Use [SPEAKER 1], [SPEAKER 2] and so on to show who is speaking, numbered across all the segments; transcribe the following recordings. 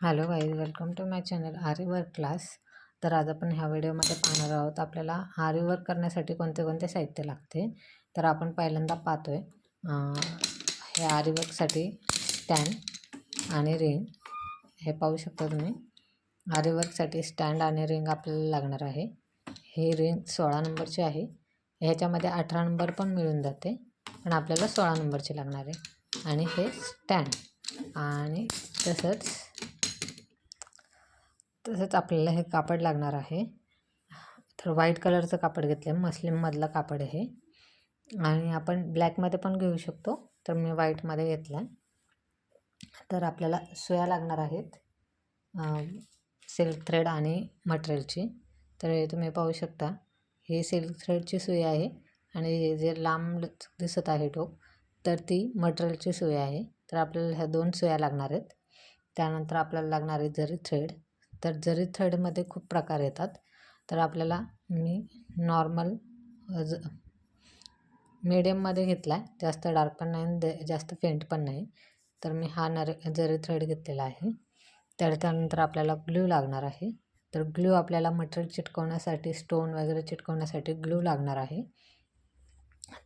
[SPEAKER 1] Hello guys welcome to my channel aari work class. तर आज आपण ह्या व्हिडिओमध्ये पाहणार आहोत आपल्याला आरी वर्क करण्यासाठी कोणते कोणते साहित्य लागते. तर आपण पहिल्यांदा पाहतो आहे हे आरी वर्कसाठी स्टँड आणि रिंग हे पाहू शकता तुम्ही. आरी वर्कसाठी स्टँड आणि रिंग आपल्याला लागणार आहे. ही रिंग सोळा नंबरची आहे. ह्याच्यामध्ये अठरा नंबर पण मिळून जाते पण आपल्याला सोळा नंबरची लागणार आहे. आणि हे स्टँड आणि तसंच तसंच आपल्याला हे कापड लागणार आहे. तर व्हाईट कलरचं कापड घेतलं आहे मस्लिममधलं कापड आहे. आणि आपण ब्लॅकमध्ये पण घेऊ शकतो. तर मी व्हाईटमध्ये घेतलं आहे तर आपल्याला सुया लागणार आहेत. सिल्क थ्रेड आणि मटेरियलची. तर हे तुम्ही पाहू शकता. ही सिल्क थ्रेडची सुई आहे. आणि हे जे लांब दिसत आहे टोक तर ती मटेरियलची सुई आहे. तर आपल्याला ह्या दोन सुया लागणार आहेत. त्यानंतर आपल्याला लागणार आहे जरी थ्रेड. तर जरी थ्रेडमध्ये खूप प्रकार येतात तर आपल्याला मी नॉर्मल ज मीडियममध्ये घेतला आहे जास्त डार्क पण नाही आणि जास्त फेंट पण नाही. तर मी हा नर जरी थ्रेड घेतलेला आहे तर त्यानंतर आपल्याला ग्ल्यू लागणार आहे. तर ग्ल्यू आपल्याला मटेरियल चिटकवण्यासाठी स्टोन वगैरे चिटकवण्यासाठी ग्ल्यू लागणार आहे.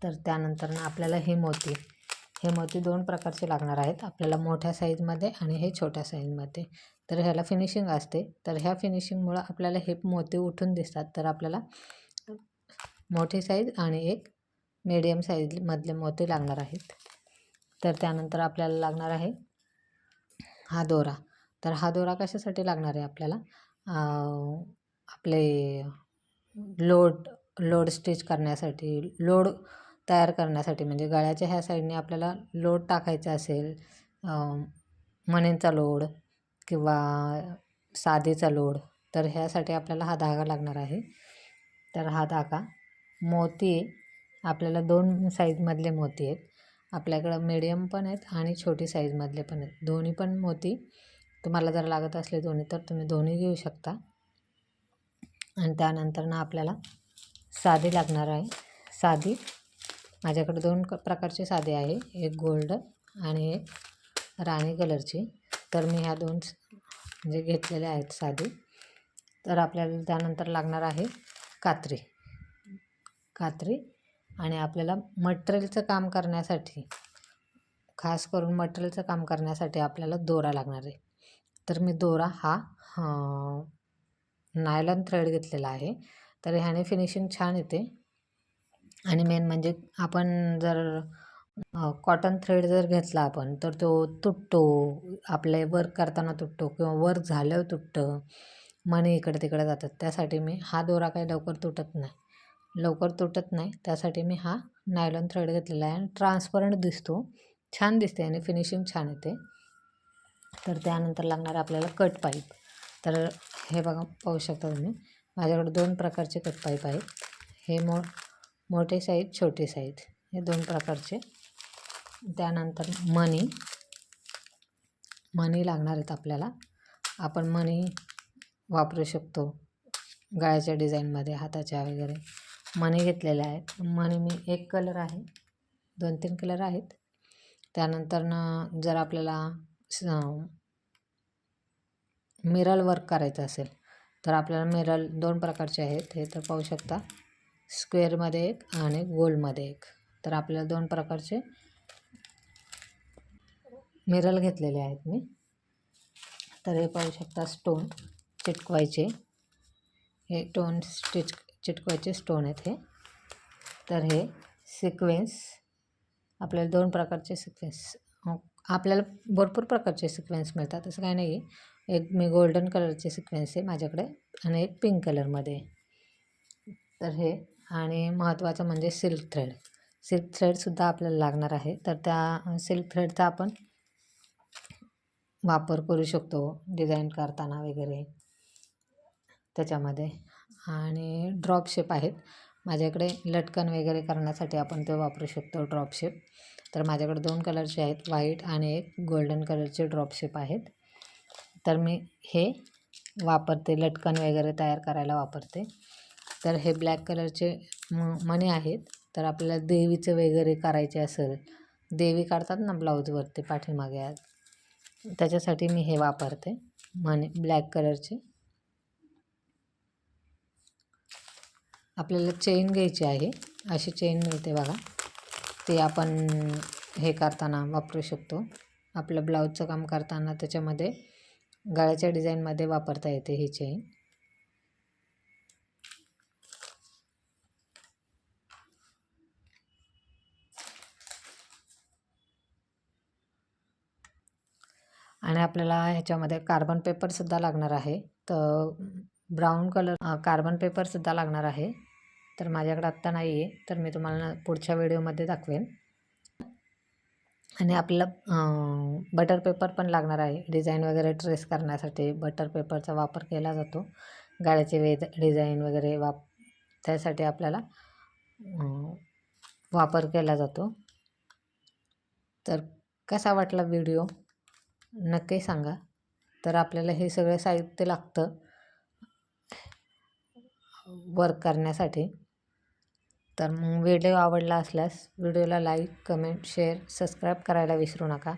[SPEAKER 1] तर त्यानंतर आपल्याला हे मोती हे मोती दोन प्रकारचे लागणार आहेत. आपल्याला मोठ्या साईजमध्ये आणि हे छोट्या साईजमध्ये तर ह्याला फिनिशिंग असते. तर ह्या फिनिशिंगमुळं आपल्याला हे मोती उठून दिसतात. तर आपल्याला मोठी साईज आणि एक मीडियम साईजमधले मोती लागणार आहेत. तर त्यानंतर आपल्याला लागणार आहे हा दोरा. तर हा दोरा कशासाठी लागणार आहे आपल्याला? आपले लोड लोड स्टिच करण्यासाठी. लोड तयार करण्यासाठी. म्हणजे गळ्याच्या ह्या साईडने आपल्याला लोड टाकायचा असेल मणींचा लोड किंवा साधेचा लोड तर ह्यासाठी आपल्याला हा धागा लागणार आहे. तर हा धागा मोती आपल्याला दोन साईजमधले मोती आहेत. आपल्याकडं मिडियम पण आहेत आणि छोटी साईजमधले पण आहेत. दोन्ही पण मोती तुम्हाला जर लागत असले दोन्ही तर तुम्ही दोन्ही घेऊ शकता. आणि त्यानंतर ना आपल्याला साधी लागणार आहे. साधी माझ्याकडे दोन क साधे आहे. एक गोल्ड आणि एक राणी कलरची. तर मी ह्या दोन म्हणजे घेतलेल्या आहेत साधी. तर आपल्याला त्यानंतर लागणार आहे कात्री. कात्री आणि आपल्याला मटेरियलचं काम करण्यासाठी खास करून मटेरियलचं काम करण्यासाठी आपल्याला दोरा लागणार आहे. तर मी दोरा हा नायलॉन थ्रेड घेतलेला आहे. तर ह्याने फिनिशिंग छान येते. आणि मेन म्हणजे आपण जर कॉटन थ्रेड जर घेतला आपण तर तो तुटतो. आपले वर्क करताना तुटतो किंवा वर्क झाल्यावर तुटतं. मणी इकडे तिकडे जातात. त्यासाठी मी हा दोरा काही लवकर तुटत नाही. लवकर तुटत नाही. त्यासाठी मी हा नायलॉन थ्रेड घेतलेला आहे आणि ट्रान्सपरंट दिसतो. छान दिसते आणि फिनिशिंग छान येते. तर त्यानंतर लागणार आपल्याला कट पाईप तर हे बघा पाहू शकता तुम्ही. माझ्याकडे दोन प्रकारचे कट पाईप आहेत. हे मो मोठे साईज छोटे साईज हे दोन प्रकारचे. त्यानंतर मनी मनी लागणार आहेत आपल्याला. आपण मनी वापरू शकतो गळ्याच्या डिझाईनमध्ये हाताच्या वगैरे. मनी घेतलेल्या आहेत. मनी मी एक कलर आहे. दोन तीन कलर आहेत. त्यानंतर न जर आपल्याला मिरल वर्क करायचं असेल तर आपल्याला मिरल दोन प्रकारचे आहेत. हे तर पाहू शकता. स्क्वेअरमध्ये एक आणि गोलमध्ये एक. तर आपल्याला दोन प्रकारचे मिरल घेतलेले आहेत मी. तर हे पाहू शकता स्टोन चिटकवायचे. हे टोन स्टिच चिटकवायचे स्टोन आहेत हे. तर हे सिक्वेन्स आपल्याला दोन प्रकारचे सिक्वेन्स आपल्याला भरपूर प्रकारचे सिक्वेन्स मिळतात. असं काही नाही. एक मी गोल्डन कलरचे सिक्वेन्स आहे माझ्याकडे आणि एक पिंक कलरमध्ये. तर हे आणि महत्त्वाचं म्हणजे सिल्क थ्रेड. सिल्क थ्रेडसुद्धा आपल्याला लागणार आहे. तर त्या सिल्क थ्रेडचा आपण वापर करू शकतो डिझाईन करताना वगैरे त्याच्यामध्ये. आणि ड्रॉप शेप आहेत. माझ्याकडे लटकन वगैरे करण्यासाठी आपण ते वापरू शकतो ड्रॉप शेप. तर माझ्याकडे दोन कलरचे आहेत व्हाईट आणि एक गोल्डन कलरचे ड्रॉप शेप आहेत. तर मी हे वापरते लटकन वगैरे तयार करायला वापरते. तर हे ब्लॅक कलरचे म मणी आहेत. तर आपल्याला देवीचं वगैरे करायचे असेल देवी काढतात ना ब्लाऊजवरती पाठीमागे. त्याच्यासाठी मी हे वापरते मनी ब्लॅक कलरचे. आपल्याला चेन घ्यायची आहे. अशी चेन मिळते बघा. ती आपण हे करताना वापरू शकतो. आपलं ब्लाऊजचं काम करताना त्याच्यामध्ये गळ्याच्या डिझाईनमध्ये वापरता येते ही चेन. आणि आपल्याला ह्याच्यामध्ये कार्बन पेपरसुद्धा लागणार आहे. तर ब्राऊन कलर कार्बन पेपरसुद्धा लागणार आहे. तर माझ्याकडे आत्ता नाही आहे तर मी तुम्हाला पुढच्या व्हिडिओमध्ये दाखवेन. आणि आपल्याला बटर पेपर पण लागणार आहे. डिझाईन वगैरे ट्रेस करण्यासाठी बटर पेपरचा वापर केला जातो. गाड्याचे वेद डिझाईन वगैरे वाप त्यासाठी आपल्याला वापर केला जातो. तर कसा वाटला व्हिडिओ? नक्की सांगा. तर आपल्याला हे सगळं साहित्य लागतं. वर्क करण्यासाठी. तर मग व्हिडिओ आवडला असल्यास व्हिडिओला लाईक कमेंट शेअर सबस्क्राईब करायला विसरू नका.